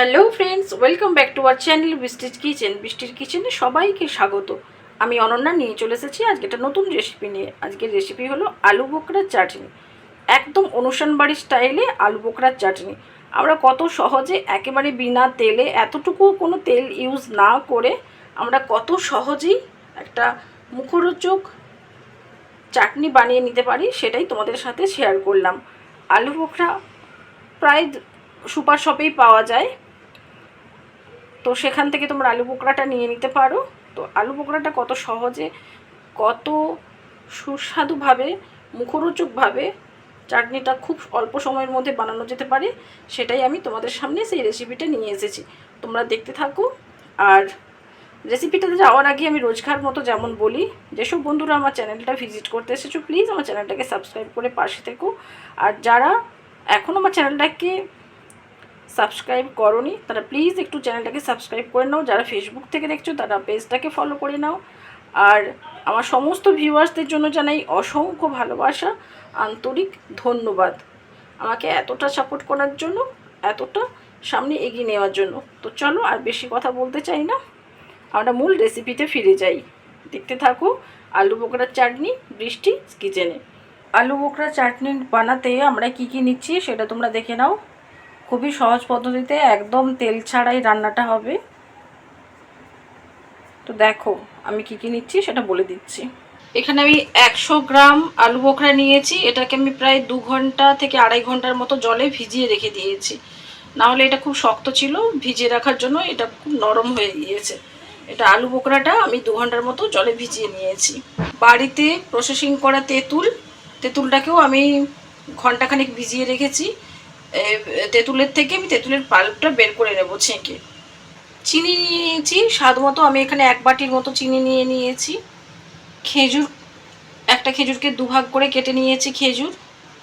Hello friends, welcome back to our channel বৃষ্টির kitchen. বৃষ্টির কিচেনে সবাইকে স্বাগত। আমি অনন্যা, নিয়ে চলে এসেছি আজকে একটা নতুন রেসিপি নিয়ে। আজকের রেসিপি হলো আলু বোকরার চাটনি। একদম অনুষ্ঠান বাড়ির স্টাইলে আলু বোকরার চাটনি। আমরা কত সহজে একেবারে বিনা তেলে, এতটুকু কোনো তেল ইউজ না করে আমরা কত সহজেই একটা মুখরোচক চাটনি বানিয়ে নিতে পারি, সেটাই তোমাদের সাথে শেয়ার করলাম। আলু বোখরা প্রায় সুপার শপেই পাওয়া যায়। তো সেখান থেকে তোমরা আলু বোকরাটা নিয়ে নিতে পারো। তো আলু বোকরাটা কত সহজে, কত সুস্বাদুভাবে, মুখরোচকভাবে চাটনিটা খুব অল্প সময়ের মধ্যে বানানো যেতে পারে, সেটাই আমি তোমাদের সামনে সেই রেসিপিটা নিয়ে এসেছি। তোমরা দেখতে থাকো। আর রেসিপিটাতে যাওয়ার আগে আমি রোজকার মতো যেমন বলি, যেসব বন্ধুরা আমার চ্যানেলটা ভিজিট করতে এসেছ প্লিজ আমার চ্যানেলটাকে সাবস্ক্রাইব করে পাশে থেকো। আর যারা এখন আমার চ্যানেলটাকে সাবস্ক্রাইব করনি তারা প্লিজ একটু চ্যানেলটাকে সাবস্ক্রাইব করে নাও। যারা ফেসবুক থেকে দেখছ, তারা পেজটাকে ফলো করে নাও। আর আমার সমস্ত ভিউয়ার্সদের জন্য জানাই অসংখ্য ভালোবাসা, আন্তরিক ধন্যবাদ। আমাকে এতটা সাপোর্ট করার জন্য, এতটা সামনে এগিয়ে নেওয়ার জন্য। তো চলো আর বেশি কথা বলতে চাই না। আমরা মূল রেসিপিতে ফিরে যাই। দেখতে থাকো, আলু বোকরার চাটনি, বৃষ্টি কিচেনে আলু বোকরা চাটনি বানাতে আমরা কি কি নিচ্ছি, সেটা তোমরা দেখে নাও। খুবই সহজ পদ্ধতিতে একদম তেল ছাড়াই রান্নাটা হবে। তো দেখো, আমি কি কি নিচ্ছি সেটা বলে দিচ্ছি। এখানে আমি একশো গ্রাম আলু বোখরা নিয়েছি, এটাকে আমি প্রায় দু ঘণ্টা থেকে আড়াই ঘণ্টার মতো জলে ভিজিয়ে রেখে দিয়েছি। নাহলে এটা খুব শক্ত ছিল, ভিজিয়ে রাখার জন্য এটা খুব নরম হয়ে গিয়েছে। এটা আলু বোকরাটা আমি দু ঘণ্টার মতো জলে ভিজিয়ে নিয়েছি। বাড়িতে প্রসেসিং করা তেঁতুল, তেঁতুলটাকেও আমি ঘন্টাখানেক ভিজিয়ে রেখেছি। তেঁতুলের থেকে আমি তেঁতুলের পাল্পটা বের করে নেব ছেঁকে। চিনি নিয়ে নিয়েছি, স্বাদ মতো আমি এখানে এক বাটির মতো চিনি নিয়ে নিয়েছি। খেজুর, একটা খেজুরকে দুভাগ করে কেটে নিয়েছি খেজুর।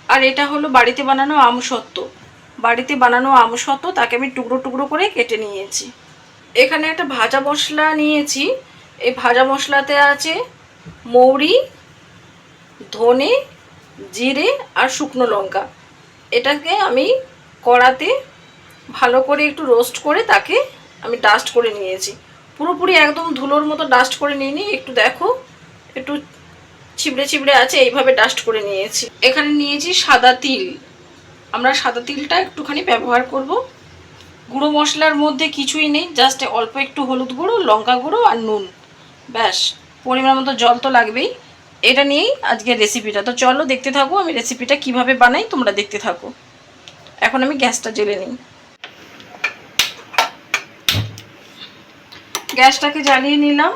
আর এটা হলো বাড়িতে বানানো আমসত্ত্ব বাড়িতে বানানো আমসত্ত্ব তাকে আমি টুকরো টুকরো করে কেটে নিয়েছি। এখানে একটা ভাজা মশলা নিয়েছি। এই ভাজা মশলাতে আছে মৌরি, ধনে, জিরে আর শুকনো লঙ্কা। এটাকে আমি কড়াতে ভালো করে একটু রোস্ট করে তাকে আমি ডাস্ট করে নিয়েছি। পুরোপুরি একদম ধুলোর মতো ডাস্ট করে নিইনি। একটু দেখো, একটু ছিবড়ে ছিবড়ে আছে, এইভাবে ডাস্ট করে নিয়েছি। এখানে নিয়েছি সাদা তিল। আমরা সাদা তিলটা একটুখানি ব্যবহার করব। গুঁড়ো মশলার মধ্যে কিছুই নেই জাস্ট অল্প একটু হলুদ গুঁড়ো, লঙ্কা গুঁড়ো আর নুন। ব্যাস, পরিমাণ মতো জল তো লাগবেই। এটা নিয়েই আজকের রেসিপিটা তো চলো দেখতে থাকো, আমি রেসিপিটা কীভাবে বানাই, তোমরা দেখতে থাকো। এখন আমি গ্যাসটা জেলে নিই। গ্যাসটাকে জ্বালিয়ে নিলাম।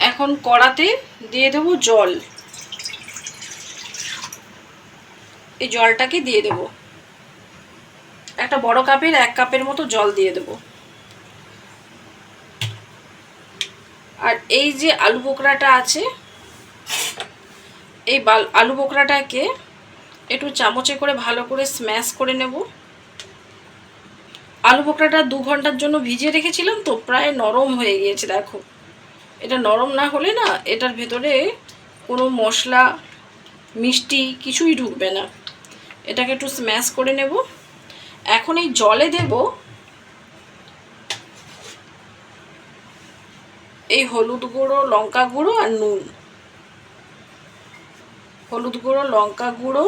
এখন কড়াতে দিয়ে দেবো জল। এই জলটাকে দিয়ে দেব। একটা বড় কাপের এক কাপের মতো জল দিয়ে দেব। আর এই যে আলু বোকরাটা আছে, এই আলু বোকরাটাকে একটু চামচে করে ভালো করে স্ম্যাশ করে নেব। আলু বোকরাটা দু ঘণ্টার জন্য ভিজিয়ে রেখেছিলাম তো, প্রায় নরম হয়ে গিয়েছে, দেখো। এটা নরম না হলে না, এটার ভেতরে কোনো মশলা, মিষ্টি কিছুই ঢুকবে না। এটাকে একটু স্ম্যাশ করে নেব। এখন এই জলে দেব এই হলুদ গুঁড়ো, লঙ্কা গুঁড়ো আর নুন। হলুদ গুঁড়ো, লঙ্কা গুঁড়ো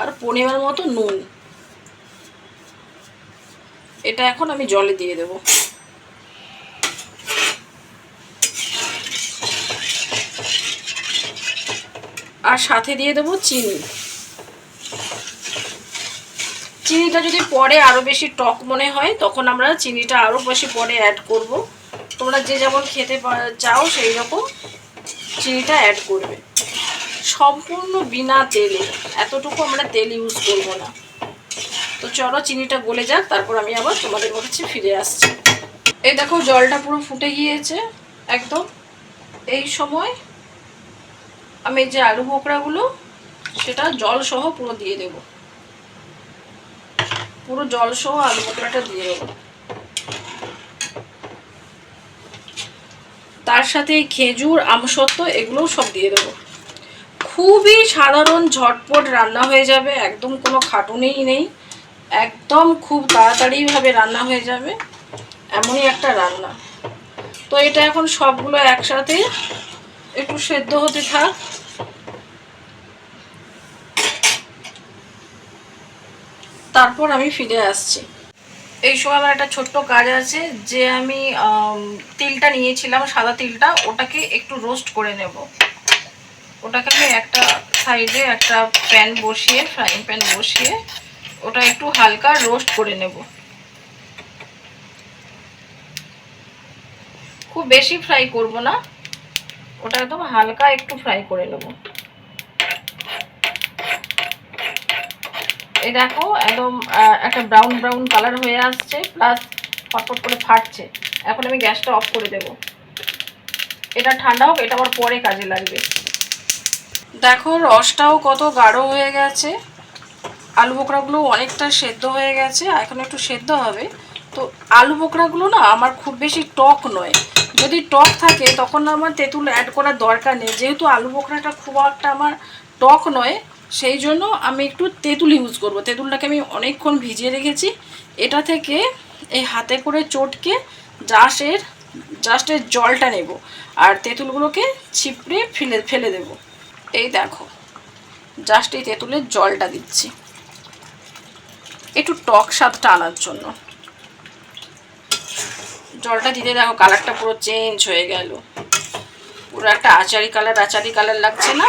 আর পরিমাণ মতো নুন। এটা এখন আমি জলে দিয়ে দেব। আর সাথে দিয়ে দেবো চিনি। চিনিটা যদি পরে আরও বেশি টক মনে হয়, তখন আমরা চিনিটা আরও বেশি পরে অ্যাড করব। তোমরা যে যেমন খেতে চাও সেই রকম চিনিটা অ্যাড করবে। সম্পূর্ণ বিনা তেলে, এতটুকু আমরা তেল ইউজ করব না। তো চলো চিনিটা গলে যাক, তারপর আমি আবার তোমাদের কাছে ফিরে আসছি। এই দেখো জলটা পুরো ফুটে গিয়েছে, একদম। এই সময় আমি যে আলু বোকরাগুলো সেটা জল সহ পুরো দিয়ে দেব। পুরো জল সহ আলু বোকরাটা দিয়ে দেবো। তার সাথে খেজুর আমসত্ত্ব এগুলোও সব দিয়ে দেবো। খুবই সাধারণ ঝটপট রান্না হয়ে যাবে, একদম কোনো খাটুনেই নেই। একদম খুব তাড়াতাড়িভাবে রান্না হয়ে যাবে, এমনই একটা রান্না। তো এটা এখন সবগুলো একসাথে একটু সেদ্ধ হতে থাক। তারপর আমি ফিরে আসছি। এই সময় আমার একটা ছোট্ট কাজ আছে যে আমি তিলটা নিয়েছিলাম, সাদা তিলটা, ওটাকে একটু রোস্ট করে নেব। ওটাকে আমি একটা সাইডে একটা প্যান বসিয়ে ফ্রাইং প্যান বসিয়ে, ওটা একটু হালকা রোস্ট করে নেব। খুব বেশি ফ্রাই করব না, ওটা একদম হালকা একটু ফ্রাই করে নেব। এই দেখো, একদম একটা ব্রাউন ব্রাউন কালার হয়ে আসছে প্লাস ফটফট করে ফাটছে। এখন আমি গ্যাসটা অফ করে দেব। এটা ঠান্ডা হোক, এটা আমার পরে কাজে লাগবে। দেখো, রসটাও কত গাঢ় হয়ে গেছে। আলু বোকরাগুলো অনেকটা সেদ্ধ হয়ে গেছে এখন একটু সেদ্ধ হবে। তো আলু বোকরাগুলো না আমার খুব বেশি টক নয়। যদি টক থাকে, তখন আমার তেঁতুল অ্যাড করার দরকার নেই। যেহেতু আলু বোকরাটা খুব একটা আমার টক নয় সেই জন্য আমি একটু তেঁতুল ইউজ করব। তেঁতুলটাকে আমি অনেকক্ষণ ভিজিয়ে রেখেছি। এটা থেকে এই হাতে করে চটকে জাস্টের জাস্টের জলটা নেব। আর তেঁতুলগুলোকে ছিপড়ে ফেলে ফেলে দেব। এই দেখো জাস্ট এই তেঁতুলের জলটা দিচ্ছি। একটু টক স্বাদটা আনার জন্য। জলটা দিতে দেখো কালারটা পুরো চেঞ্জ হয়ে গেল। পুরো একটা আচারি কালার আচারি কালার লাগছে না।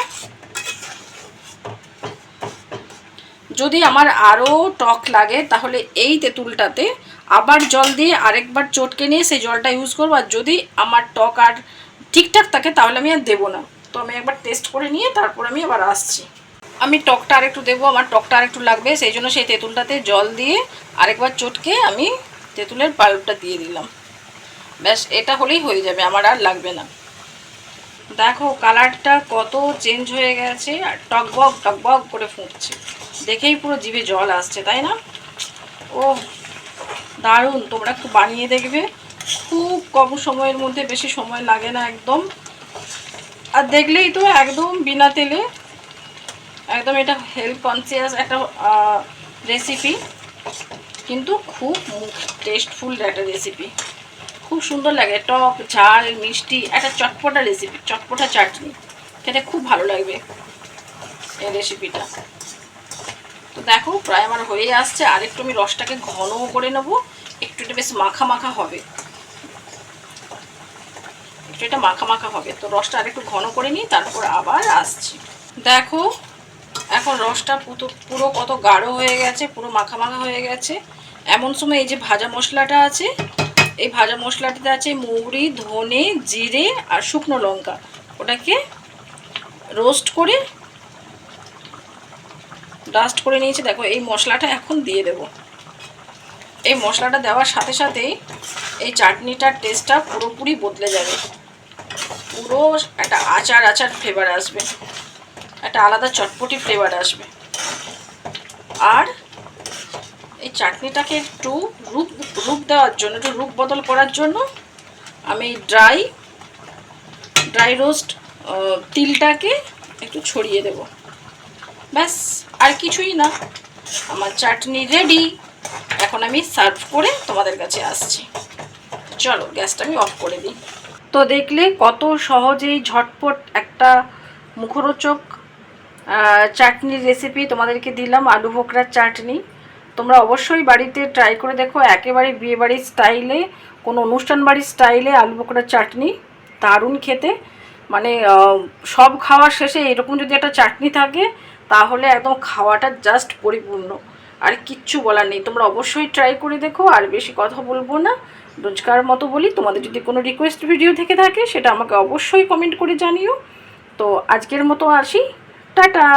যদি আমার আরও টক লাগে, তাহলে এই তেঁতুলটাতে আবার জল দিয়ে আরেকবার চটকে নিয়ে সেই জলটা ইউজ করব। আর যদি আমার টক আর ঠিকঠাক থাকে, তাহলে আমি আর দেবো না। তো আমি একবার টেস্ট করে নিয়ে তারপর আমি আবার আসছি। আমি টকটা আরেকটু দেবো, আমার টকটা আরেকটু লাগবে, সেই জন্য সেই তেঁতুলটাতে জল দিয়ে আরেকবার চটকে আমি তেঁতুলের পাল্পটা দিয়ে দিলাম। ব্যাস, এটা হলেই হয়ে যাবে, আমার আর লাগবে না। দেখো কালারটা কত চেঞ্জ হয়ে গেছে, আর টকবক টকবক করে ফুটছে দেখেই পুরো জিভে জল আসছে, তাই না? ও দারুণ। তোমরা একটু বানিয়ে দেখবে। খুব কম সময়ের মধ্যে বেশি সময় লাগে না একদম। আর দেখলেই তো একদম বিনা তেলে, একদম এটা হেলথ কনসিয়াস একটা রেসিপি কিন্তু খুব টেস্টফুল একটা রেসিপি খুব সুন্দর লাগে। টক, ঝাল, মিষ্টি, একটা চটপটা রেসিপি চটপটা চাটনি। খেতে খুব ভালো লাগবে এই রেসিপিটা তো দেখো, প্রায় আমার হয়ে আসছে। আর একটু আমি রসটাকে ঘন করে নেব। একটু এটা বেশ মাখা মাখা হবে। একটু এটা মাখা মাখা হবে। তো রসটা আর একটু ঘন করে নিই, তারপর আবার আসছি। দেখো, এখন রসটা পুরো পুরো কত গাঢ় হয়ে গেছে, পুরো মাখা মাখা হয়ে গেছে। এমন সময় এই যে ভাজা মশলাটা আছে, এই ভাজা মশলাটাতে আছে মৌরি ধনে, জিরে আর শুকনো লঙ্কা। ওটাকে রোস্ট করে ডাস্ট করে নিয়েছি। দেখো, এই মশলাটা এখন দিয়ে দেব। এই মশলাটা দেওয়ার সাথে সাথেই এই চাটনিটার টেস্টটা পুরোপুরি বদলে যাবে। পুরো একটা আচার আচার ফ্লেভার আসবে। একটা আলাদা চটপটি ফ্লেভার আসবে। আর এই চাটনিটাকে একটু রূপ রূপ দেওয়ার জন্য, একটু রূপ বদল করার জন্য আমি ড্রাই ড্রাই রোস্ট তিলটাকে একটু ছড়িয়ে দেব। ব্যাস, আর কিছুই না। আমার চাটনি রেডি এখন আমি সার্ভ করে তোমাদের কাছে আসছি। চলো, গ্যাসটা আমি অফ করে দিই। তো দেখলে কত সহজেই ঝটপট একটা মুখরোচক চাটনির রেসিপি তোমাদেরকে দিলাম, আলু ভোকরার চাটনি। তোমরা অবশ্যই বাড়িতে ট্রাই করে দেখো, একেবারে বিয়েবাড়ির স্টাইলে কোনো অনুষ্ঠান বাড়ির স্টাইলে আলু বোকরার চাটনি। দারুণ খেতে। মানে সব খাওয়ার শেষে এরকম যদি একটা চাটনি থাকে, তাহলে একদম খাওয়াটা জাস্ট পরিপূর্ণ। আর কিচ্ছু বলার নেই। তোমরা অবশ্যই ট্রাই করে দেখো, আর বেশি কথা বলব না। রোজকার মতো বলি, তোমাদের যদি কোনো রিকোয়েস্ট ভিডিও থেকে থাকে, সেটা আমাকে অবশ্যই কমেন্ট করে জানিও। তো আজকের মতো আসি। টাটা!